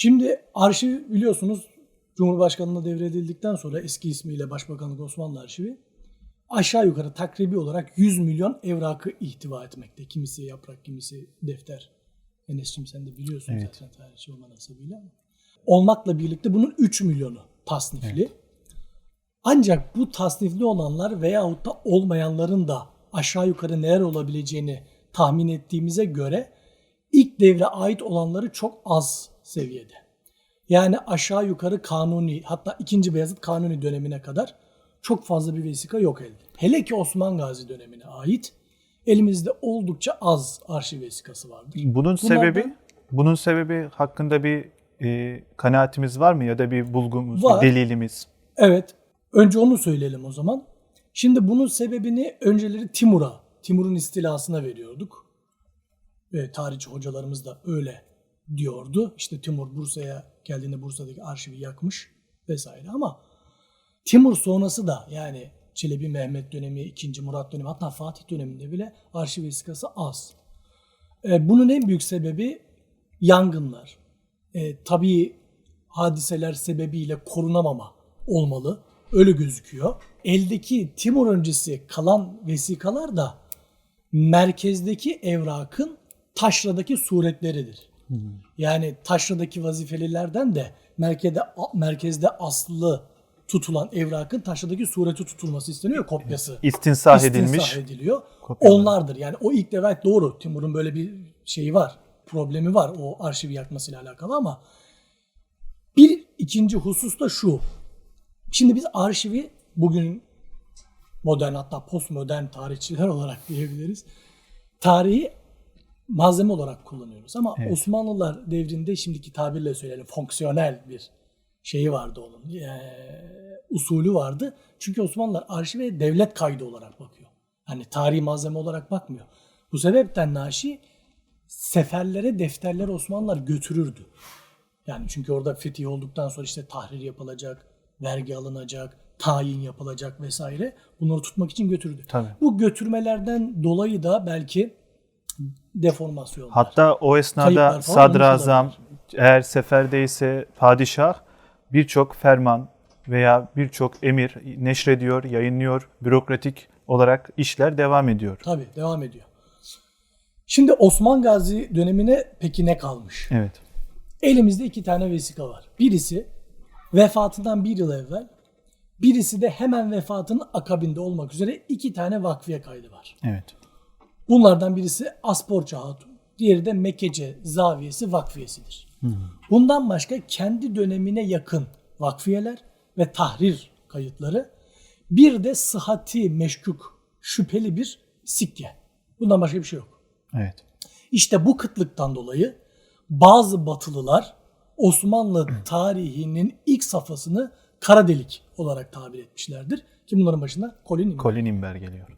Şimdi arşiv biliyorsunuz Cumhurbaşkanlığına devredildikten sonra eski ismiyle Başbakanlık Osmanlı Arşivi aşağı yukarı takribi olarak 100 milyon evrakı ihtiva etmekte. Kimisi yaprak, kimisi defter. Enes'cim sen de biliyorsun Evet. zaten tarihçi olman hasebiyle. Olmakla birlikte bunun 3 milyonu tasnifli. Ancak bu tasnifli olanlar veyahut da olmayanların da aşağı yukarı neler olabileceğini tahmin ettiğimize göre ilk devre ait olanları çok az seviyede. Yani aşağı yukarı kanuni hatta 2. Beyazıt kanuni dönemine kadar çok fazla bir vesika yok elde. Hele ki Osman Gazi dönemine ait elimizde oldukça az arşiv vesikası vardır. Bunun sebebi bunun sebebi hakkında bir e, kanaatimiz var mı ya da bir bulgumuz, Var. bir delilimiz? Evet. Önce onu söyleyelim o zaman. Şimdi bunun sebebini önceleri Timur'a, Timur'un istilasına veriyorduk. Ve tarihçi hocalarımız da öyle diyordu. İşte Timur Bursa'ya geldiğinde Bursa'daki arşivi yakmış vesaire ama Timur sonrası da yani Çelebi Mehmet dönemi, 2. Murat dönemi hatta Fatih döneminde bile arşiv vesikası az. E, bunun en büyük sebebi yangınlar. E, tabii hadiseler sebebiyle korunamama olmalı. Öyle gözüküyor. Eldeki Timur öncesi kalan vesikalar da merkezdeki evrakın taşradaki suretleridir. Yani taşradaki vazifelilerden de merkezde, merkezde aslı tutulan evrakın taşradaki sureti tutulması isteniyor kopyası. İstinsah İstinsah edilmiş. ediliyor. kopyalar. Onlardır. Yani o ilk devlet doğru. Timur'un böyle bir şeyi var. Problemi var o arşivi yakmasıyla alakalı ama bir ikinci husus da şu. Şimdi biz arşivi bugün modern hatta postmodern tarihçiler olarak diyebiliriz. Tarihi malzeme olarak kullanıyoruz ama Evet. Osmanlılar devrinde şimdiki tabirle söyleyelim fonksiyonel bir şeyi vardı onun. eee, usulü vardı. Çünkü Osmanlılar arşive devlet kaydı olarak bakıyor. Hani tarihi malzeme olarak bakmıyor. Bu sebepten Naşi seferlere defterleri Osmanlılar götürürdü. Yani çünkü orada fetih olduktan sonra işte tahrir yapılacak, vergi alınacak, tayin yapılacak vesaire. Bunları tutmak için götürdü. Tabii. Bu götürmelerden dolayı da belki deformasyonlar. Hatta o esnada sadrazam eğer seferdeyse padişah birçok ferman veya birçok emir neşrediyor, yayınlıyor. Bürokratik olarak işler devam ediyor. Tabii devam ediyor. Şimdi Osman Gazi dönemine peki ne kalmış? Evet. Elimizde iki tane vesika var. Birisi vefatından bir yıl evvel, birisi de hemen vefatının akabinde olmak üzere iki tane vakfiye kaydı var. Evet. Bunlardan birisi Asporça Hatun, diğeri de Mekkece Zaviyesi Vakfiyesidir. Bundan başka kendi dönemine yakın vakfiyeler ve tahrir kayıtları, bir de sıhhati meşkuk, şüpheli bir sikke. Bundan başka bir şey yok. Evet. İşte bu kıtlıktan dolayı bazı batılılar Osmanlı tarihinin ilk safhasını kara delik olarak tabir etmişlerdir. Ki bunların başında Colin İmam. Colin Imber geliyor.